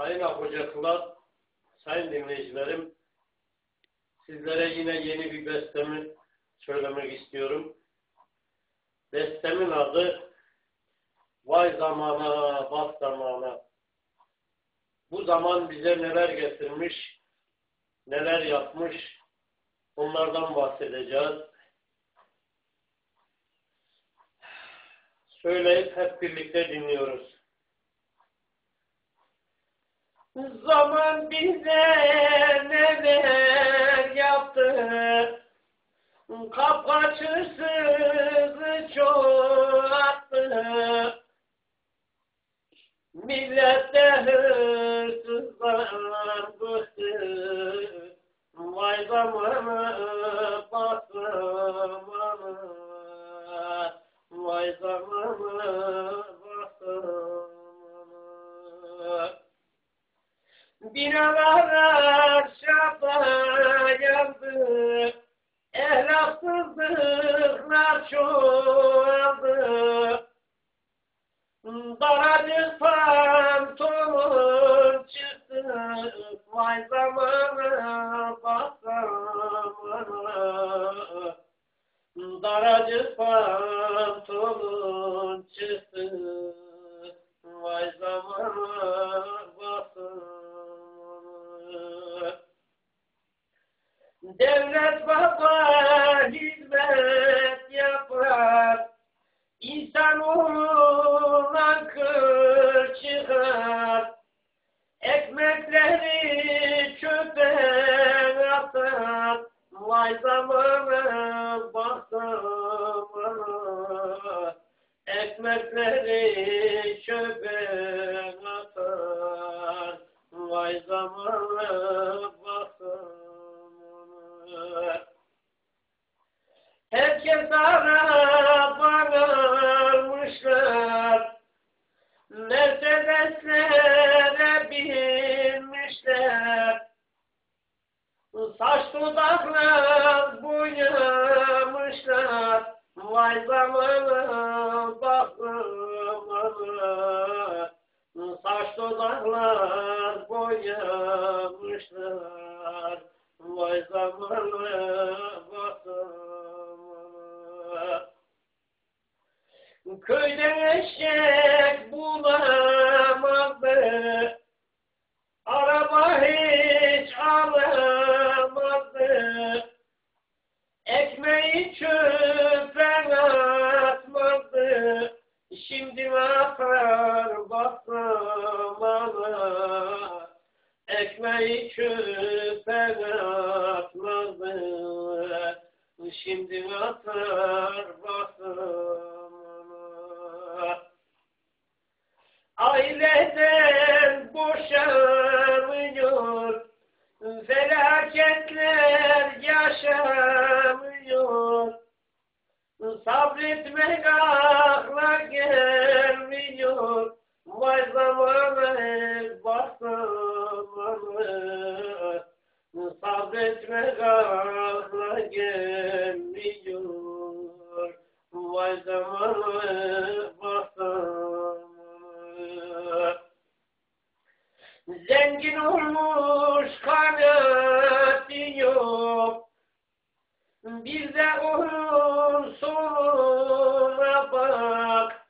Sayın Akocaklılar, sayın dinleyicilerim, sizlere yine yeni bir bestemi söylemek istiyorum. Bestemin adı Vay zamana, bak zamana. Bu zaman bize neler getirmiş, neler yapmış, onlardan bahsedeceğiz. Söyleyip hep birlikte dinliyoruz. Zaman bize neler yaptı, kapkaçırsızı çoğalttı. Millette hırsızlar bıktı, vay zamanı bak zamanı, vay zamanı bak Binalar şapa yandı, ehlaksızlıklar çoğaldı. Daracık pantolon çıktı, vay zamanı bak. Daracık pantolon çıktı, vay zamanı Devlet baba hizmet yapar, İnsanoğluna kır çıkar, ekmekleri çöpe atar, vay zamanı bak zamanı, ekmekleri çöpe atar, vay zamanı. Herkes arabana almışlar, Mercedeslere binmişler, Saç dudaklar boyamışlar, Vay zamanı bak Saç dudaklar boyamışlar, Vay zamanı. Bak zamanı. Köyden eşek bulamadı, araba hiç alamadı, ekmeği çöpe atmadı, şimdi atar bak zamanı, ekmeği çöpe Aileden boşanmıyor, felaketler yaşamıyor. Sabretmek akla gelmiyor, vay zamanı bak zamanı. Sabretmek akla gelmiyor, Bir de onun sonuna bak.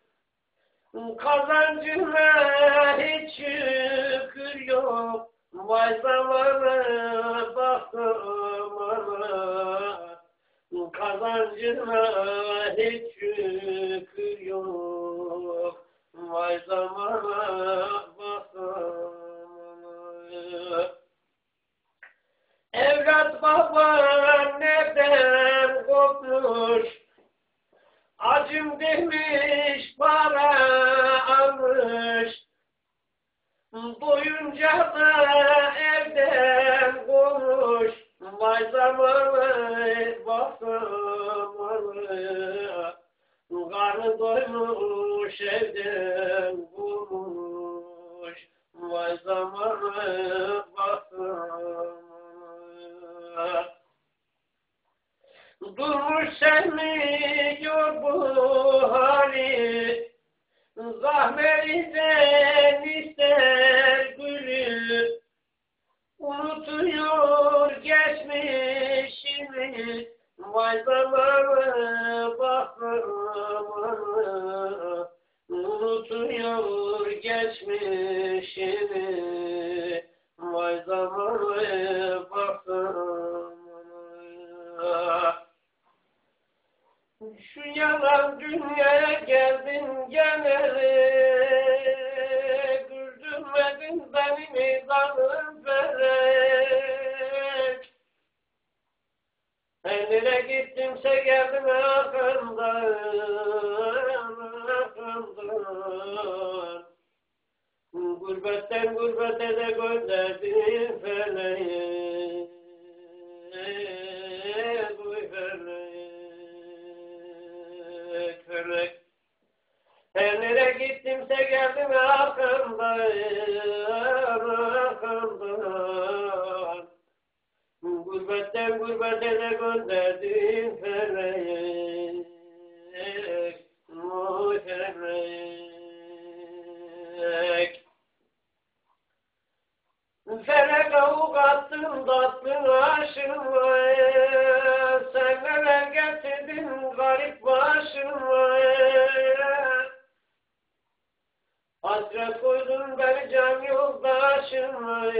Kazancına hiç şükür yok. Vay zamanı bak zamanı. Kazancına hiç şükür yok. müşeden vurmuş Vay zamanı basılmış Durmuş sevmiyor bu hali Zahmerinden ister gülü. Unutuyor geçmişini Vay zamanı Unutuyor geçmişini Vay zamanı yalan dünyaya geldin geleli Güldürmedin beni meydanım felek Nereye gittimse geldim arkamdan arkamdan. Gurbetten gurbete de gönderdin feleği Bu felek felek. Her nereye gittimse geldim arkamdan arkamdan Gurbetten gurbete de gönderdin felek felek. Felek avuk attın tatlın aşıma Sen neler getirdin garip başıma Hasret koydun beni can yoldaşıma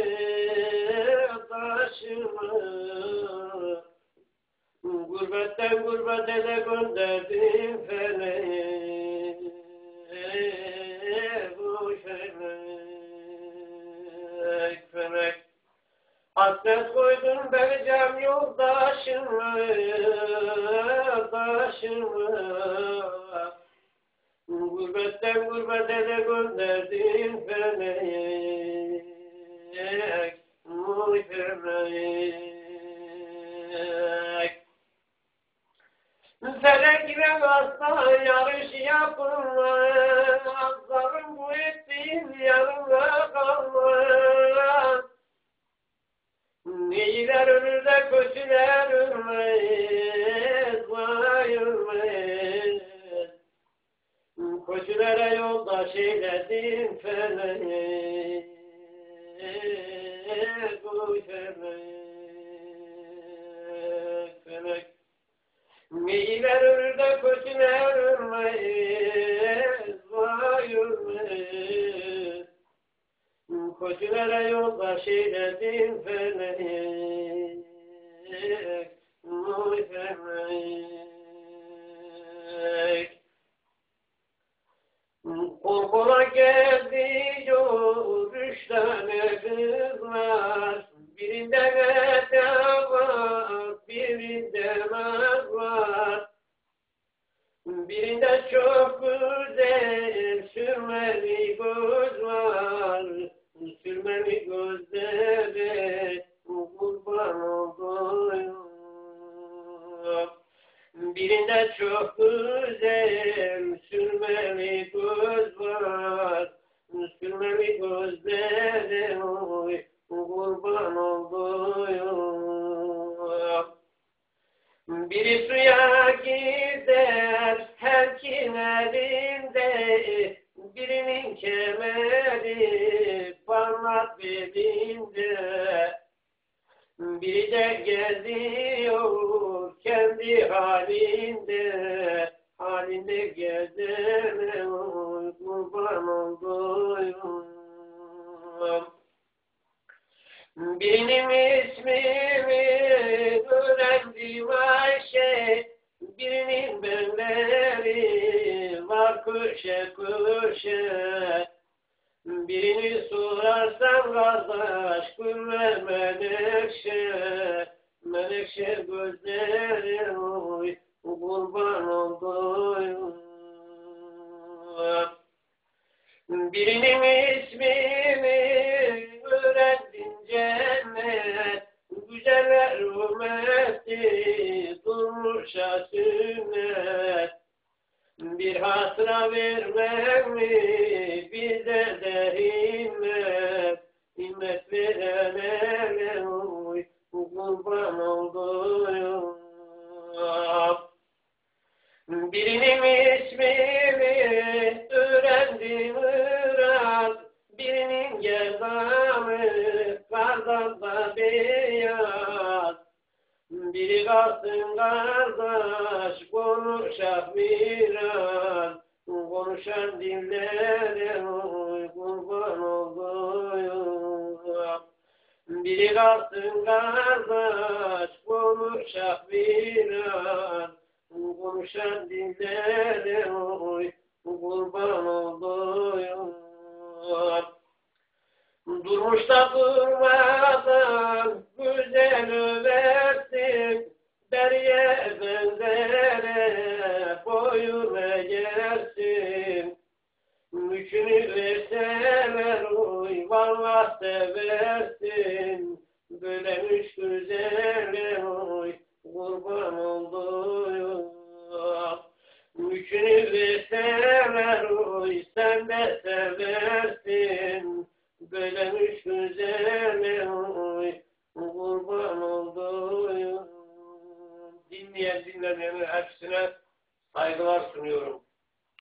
Taşıma Gurbetten gurbete de gönderdin felek Bu felek felek Hasret koydun beni can yoldaşıma Taşıma Gurbetten gurbete de gönderdin felek Oy felek Felek ile asla yarış yapılmaz. Azlarım bu ettiğin yarına kalmaz. İyiler ölür de kötüler ölmez eyledin felek Bu felek felek İyiler ölür de kötüler ölmez Vay ölmez Kötülere yoldaş eyledin felek Bu felek Korkula gidiyor üç tane kız Birinde çok güzel sürmeli göz var. Sürmeli gözlere oy kurban oldum. Biri suya gider her kim elinde Birinin kemeri parmak belinde Biri de geziyor kendi halinde, halinde gezer oy kurban oldum. Birinin ismini öğrendim Ayşe, birinin benleri var köşe köşe. Birini sorarsan kardeş gülle menekşe Menekşe gözleri oy kurban oldum Birinin ismini öğrendim cennet Güzeller ümmeti durmuş sünnet bir hatıra vermem mi bize de himmet. Himmet verene oy kurban oldum birinin ismini öğrendim Irak birinin gezamı kardan da beyaz. Biri kalsın kardeş konuşak biraz. Konuşan dillere kurban olduyum Biri kalsın kardeş konuşak biraz Konuşan dillere oy kurban olduyum. Durmuş da durmadan güzel översin Deriye benzere boyun eğersin. Mülkünü verseler oy vallah seversin. Böylemiş güzele oy